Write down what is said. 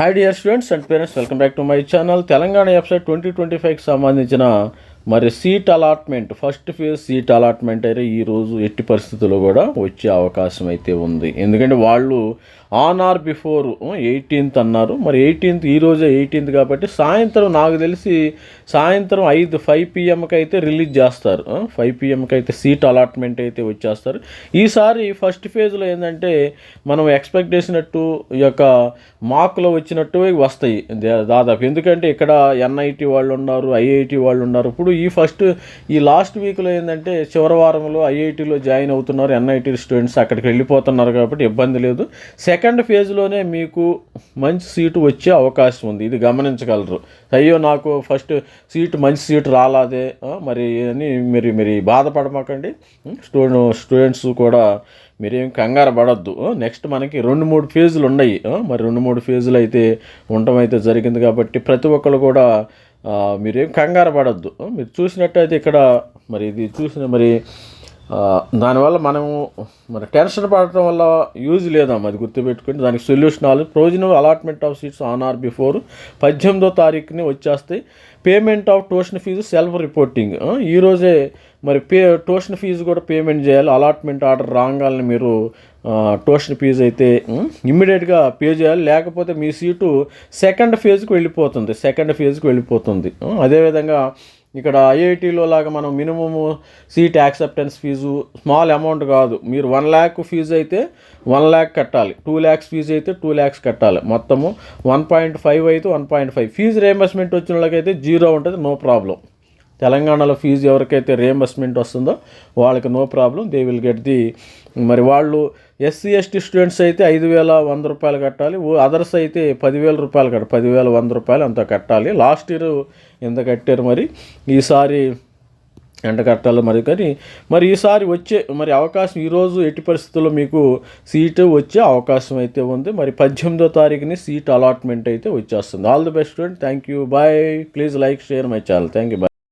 Hi dear students and parents welcome back to my channel Telangana website twenty twenty ఫైవ్కి సంబంధించిన మరి seat allotment first phase seat allotment అయితే ఈ రోజు ఎట్టి పరిస్థితుల్లో కూడా వచ్చే అవకాశం అయితే ఉంది. ఎందుకంటే వాళ్ళు ఆన్ ఆర్ బిఫోర్ ఎయిటీన్త్ అన్నారు. మరి ఎయిటీన్త్ ఈ రోజే ఎయిటీన్త్ కాబట్టి సాయంత్రం నాకు తెలిసి సాయంత్రం ఐదు ఫైవ్ పిఎంకి అయితే రిలీజ్ చేస్తారు. ఫైవ్ పిఎంకి అయితే సీట్ అలాట్మెంట్ అయితే వచ్చేస్తారు. ఈసారి ఫస్ట్ ఫేజ్లో ఏంటంటే మనం ఎక్స్పెక్ట్ చేసినట్టు ఈ యొక్క మాకులో వచ్చినట్టు వస్తాయి. దా- దాదాపు. ఎందుకంటే ఇక్కడ ఎన్ఐటి వాళ్ళు ఉన్నారు ఐఐటి వాళ్ళు ఉన్నారు. ఇప్పుడు ఈ ఫస్ట్ ఈ లాస్ట్ వీక్లో ఏంటంటే చివరి వారంలో ఐఐటిలో జాయిన్ అవుతున్నారు ఎన్ఐటీ స్టూడెంట్స్ అక్కడికి వెళ్ళిపోతున్నారు కాబట్టి ఇబ్బంది లేదు. సెకండ్ ఫేజ్లోనే మీకు మంచి సీటు వచ్చే అవకాశం ఉంది. ఇది గమనించగలరు. అయ్యో నాకు ఫస్ట్ సీటు మంచి సీటు రాలాదే. మరి అని మీరు మీరు బాధపడమాకండి. స్టూడెంట్ స్టూడెంట్స్ కూడా మీరేం కంగారు పడద్దు. నెక్స్ట్ మనకి రెండు మూడు ఫేజులు ఉన్నాయి. మరి రెండు మూడు ఫేజులు అయితే ఉండటం అయితే జరిగింది కాబట్టి ప్రతి ఒక్కరు కూడా మీరేం కంగారు పడద్దు. మీరు చూసినట్టయితే ఇక్కడ మరి ఇది చూసిన మరి దానివల్ల మనము మరి టెన్షన్ పడటం వల్ల యూజ్ లేదమ్మా అది గుర్తుపెట్టుకుని దానికి solution all provisional allotment of seats on or before పద్దెనిమిదో తారీఖుని వచ్చేస్తాయి. Payment of tuition fees self reporting. ఈరోజే మరి పే ట్యూషన్ ఫీజు కూడా పేమెంట్ చేయాలి. అలాట్మెంట్ ఆర్డర్ రాగాలని మీరు ట్యూషన్ ఫీజు అయితే ఇమ్మీడియట్గా పే చేయాలి. లేకపోతే మీ సీటు సెకండ్ ఫేజ్కి వెళ్ళిపోతుంది. సెకండ్ ఫేజ్కి వెళ్ళిపోతుంది. అదేవిధంగా ఇక్కడ ఐఐటీలో లాగా మనం minimum seat acceptance fees small amount కాదు. మీరు వన్ ల్యాక్ ఫీజు అయితే వన్ ల్యాక్ కట్టాలి. టూ ల్యాక్స్ ఫీజు అయితే టూ ల్యాక్స్ కట్టాలి. మొత్తము వన్ పాయింట్ ఫైవ్ అయితే one point five. Fees reimbursement వచ్చిన వాళ్ళకైతే జీరో ఉంటుంది. No problem. తెలంగాణలో ఫీజు ఎవరికైతే రియంబర్స్మెంట్ వస్తుందో వాళ్ళకి no problem they will get the మరి వాళ్ళు ఎస్సీ ఎస్టీ స్టూడెంట్స్ అయితే ఐదు వేల వంద రూపాయలు కట్టాలి. ఓ అదర్స్ అయితే పదివేల రూపాయలు కట్టాలి పదివేల వంద రూపాయలు అంత కట్టాలి. లాస్ట్ ఇయర్ ఎంత కట్టారు మరి? ఈసారి ఎంత కట్టాలి మరి కానీ మరి ఈసారి వచ్చే మరి అవకాశం ఈరోజు ఎట్టి పరిస్థితుల్లో మీకు సీటు వచ్చే అవకాశం అయితే ఉంది. మరి పద్దెనిమిదో తారీఖుని సీట్ అలాట్మెంట్ అయితే వచ్చేస్తుంది. All the best student thank you bye please like share my channel thank you bye